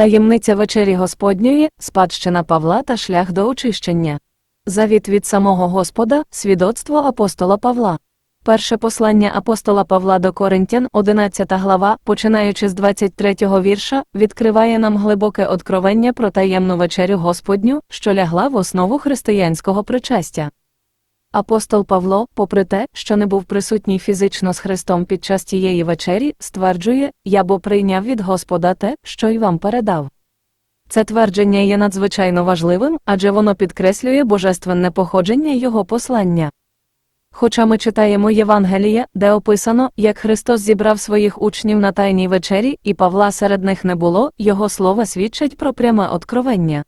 Таємниця вечері Господньої, спадщина Павла та шлях до очищення. Завіт від самого Господа, свідоцтво апостола Павла. Перше послання апостола Павла до Коринтян, 11 глава, починаючи з 23 вірша, відкриває нам глибоке откровення про таємну вечерю Господню, що лягла в основу християнського причастя. Апостол Павло, попри те, що не був присутній фізично з Христом під час тієї вечері, стверджує Я бо прийняв від Господа те, що й вам передав. Це твердження є надзвичайно важливим, адже воно підкреслює божественне походження його послання. Хоча ми читаємо Євангелія, де описано, як Христос зібрав своїх учнів на тайній вечері, і Павла серед них не було, його слова свідчать про пряме откровення.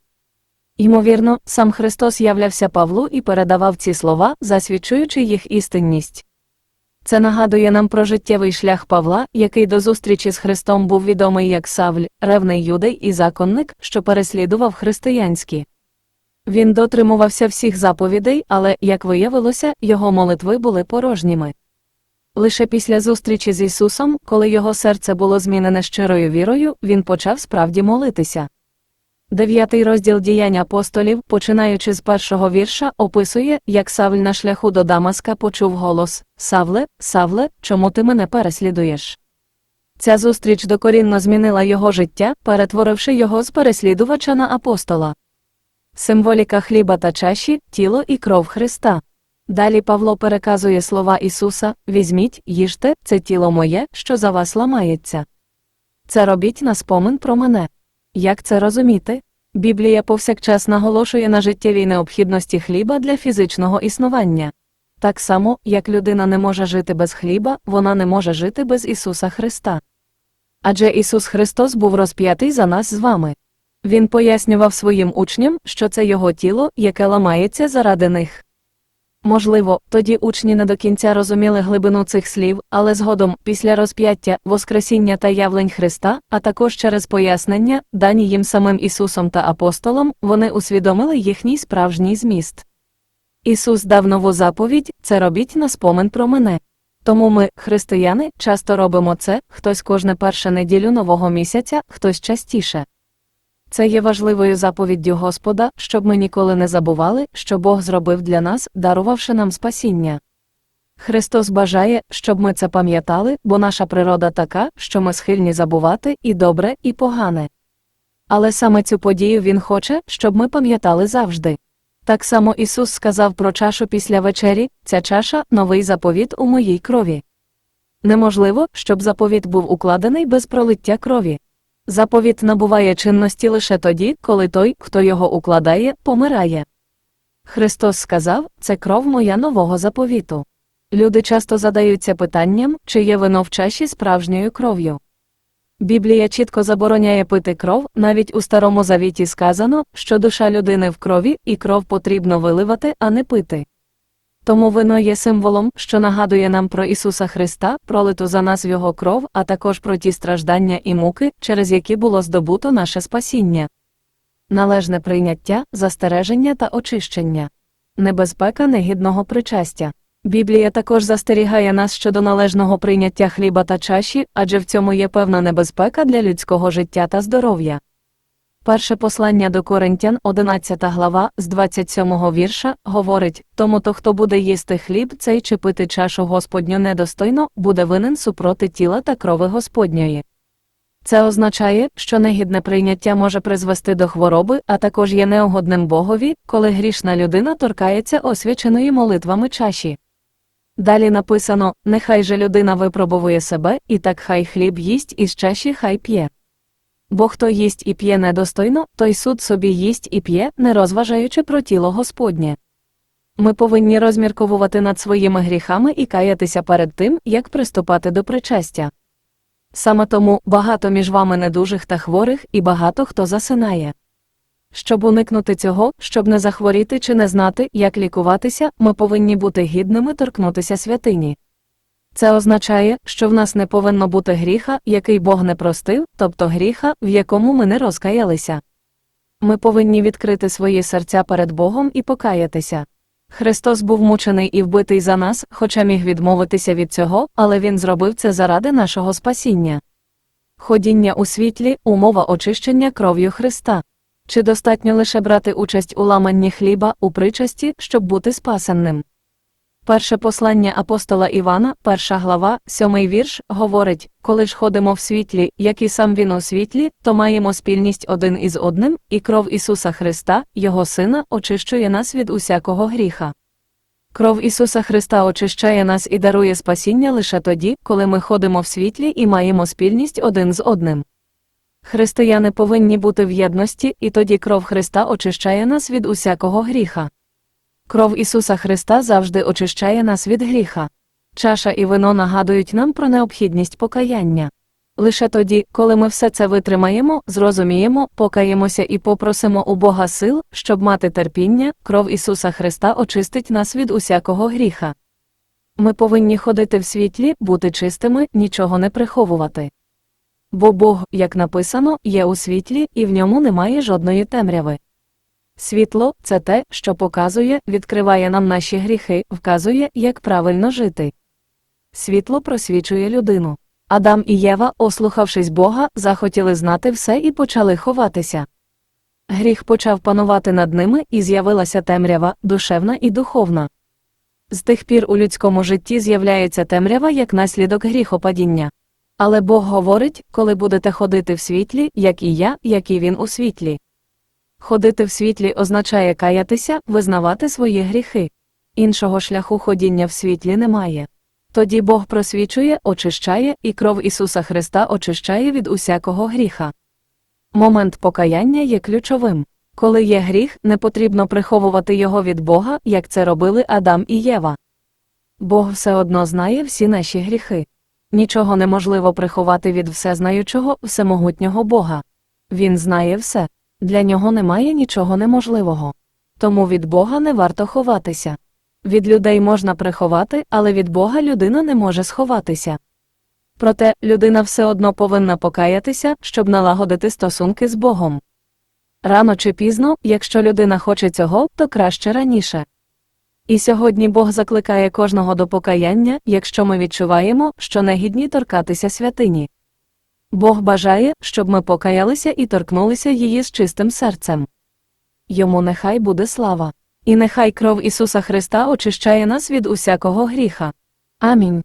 Ймовірно, сам Христос являвся Павлу і передавав ці слова, засвідчуючи їх істинність. Це нагадує нам про життєвий шлях Павла, який до зустрічі з Христом був відомий як Савль, ревний юдей і законник, що переслідував християнські. Він дотримувався всіх заповідей, але, як виявилося, його молитви були порожніми. Лише після зустрічі з Ісусом, коли його серце було змінене щирою вірою, він почав справді молитися. Дев'ятий розділ діянь апостолів, починаючи з першого вірша, описує, як Савль на шляху до Дамаска почув голос Савле, Савле, чому ти мене переслідуєш? Ця зустріч докорінно змінила його життя, перетворивши його з переслідувача на апостола. Символіка хліба та чаші, тіло і кров Христа. Далі Павло переказує слова Ісуса Візьміть, їжте, це тіло моє, що за вас ламається. Це робіть на спомин про мене. Як це розуміти? Біблія повсякчас наголошує на життєвій необхідності хліба для фізичного існування. Так само, як людина не може жити без хліба, вона не може жити без Ісуса Христа. Адже Ісус Христос був розп'ятий за нас з вами. Він пояснював своїм учням, що це його тіло, яке ламається заради них. Можливо, тоді учні не до кінця розуміли глибину цих слів, але згодом, після розп'яття, Воскресіння та явлень Христа, а також через пояснення, дані їм самим Ісусом та апостолом, вони усвідомили їхній справжній зміст. Ісус дав нову заповідь це робіть на спомин про мене. Тому ми, християни, часто робимо це, хтось кожне перше неділю нового місяця, хтось частіше. Це є важливою заповіддю Господа, щоб ми ніколи не забували, що Бог зробив для нас, дарувавши нам спасіння. Христос бажає, щоб ми це пам'ятали, бо наша природа така, що ми схильні забувати і добре, і погане. Але саме цю подію Він хоче, щоб ми пам'ятали завжди. Так само Ісус сказав про чашу після вечері ця чаша новий заповіт у моїй крові. Неможливо, щоб заповіт був укладений без пролиття крові. Заповіт набуває чинності лише тоді, коли той, хто його укладає, помирає. Христос сказав це кров моя нового заповіту. Люди часто задаються питанням, чи є вино в чаші справжньою кров'ю. Біблія чітко забороняє пити кров, навіть у Старому Завіті сказано, що душа людини в крові, і кров потрібно виливати, а не пити. Тому вино є символом, що нагадує нам про Ісуса Христа, пролиту за нас Його кров, а також про ті страждання і муки, через які було здобуто наше спасіння. Належне прийняття, застереження та очищення. Небезпека негідного причастя. Біблія також застерігає нас щодо належного прийняття хліба та чаші, адже в цьому є певна небезпека для людського життя та здоров'я. Перше послання до Коринтян, 11 глава, з 27 вірша, говорить тому то, хто буде їсти хліб цей чи пити чашу Господню недостойно, буде винен супроти тіла та крови Господньої. Це означає, що негідне прийняття може призвести до хвороби, а також є неугодним Богові, коли грішна людина торкається освяченої молитвами чаші. Далі написано Нехай же людина випробовує себе, і так хай хліб їсть із чаші хай п'є. Бо хто їсть і п'є недостойно, той суд собі їсть і п'є, не розважаючи про тіло Господнє. Ми повинні розмірковувати над своїми гріхами і каятися перед тим, як приступати до причастя. Саме тому багато між вами недужих та хворих, і багато хто засинає. Щоб уникнути цього, щоб не захворіти чи не знати, як лікуватися, ми повинні бути гідними торкнутися святині. Це означає, що в нас не повинно бути гріха, який Бог не простив, тобто гріха, в якому ми не розкаялися. Ми повинні відкрити свої серця перед Богом і покаятися. Христос був мучений і вбитий за нас, хоча міг відмовитися від цього, але Він зробив це заради нашого спасіння. Ходіння у світлі умова очищення кров'ю Христа. Чи достатньо лише брати участь у ламанні хліба у причасті, щоб бути спасенним? Перше послання апостола Івана, перша глава, сьомий вірш, говорить: коли ж ходимо в світлі, як і сам він у світлі, то маємо спільність один із одним, і кров Ісуса Христа, Його Сина, очищує нас від усякого гріха. Кров Ісуса Христа очищає нас і дарує спасіння лише тоді, коли ми ходимо в світлі і маємо спільність один з одним. Християни повинні бути в єдності, і тоді кров Христа очищає нас від усякого гріха. Кров Ісуса Христа завжди очищає нас від гріха. Чаша і вино нагадують нам про необхідність покаяння. Лише тоді, коли ми все це витримаємо, зрозуміємо, покаємося і попросимо у Бога сил, щоб мати терпіння, кров Ісуса Христа очистить нас від усякого гріха. Ми повинні ходити в світлі, бути чистими, нічого не приховувати. Бо Бог, як написано, є у світлі, і в ньому немає жодної темряви. Світло це те, що показує, відкриває нам наші гріхи, вказує, як правильно жити. Світло просвічує людину. Адам і Єва, ослухавшись Бога, захотіли знати все і почали ховатися. Гріх почав панувати над ними, і з'явилася темрява, душевна і духовна. З тих пір у людському житті з'являється темрява як наслідок гріхопадіння. Але Бог говорить, коли будете ходити в світлі, як і я, як і він у світлі. Ходити в світлі означає каятися, визнавати свої гріхи. Іншого шляху ходіння в світлі немає. Тоді Бог просвічує, очищає, і кров Ісуса Христа очищає від усякого гріха. Момент покаяння є ключовим. Коли є гріх, не потрібно приховувати його від Бога, як це робили Адам і Єва. Бог все одно знає всі наші гріхи. Нічого неможливо приховати від всезнаючого, всемогутнього Бога. Він знає все. Для нього немає нічого неможливого. Тому від Бога не варто ховатися. Від людей можна приховати, але від Бога людина не може сховатися. Проте людина все одно повинна покаятися, щоб налагодити стосунки з Богом. Рано чи пізно, якщо людина хоче цього, то краще раніше. І сьогодні Бог закликає кожного до покаяння, якщо ми відчуваємо, що не гідні торкатися святині. Бог бажає, щоб ми покаялися і торкнулися її з чистим серцем. Йому нехай буде слава. І нехай кров Ісуса Христа очищає нас від усякого гріха. Амінь.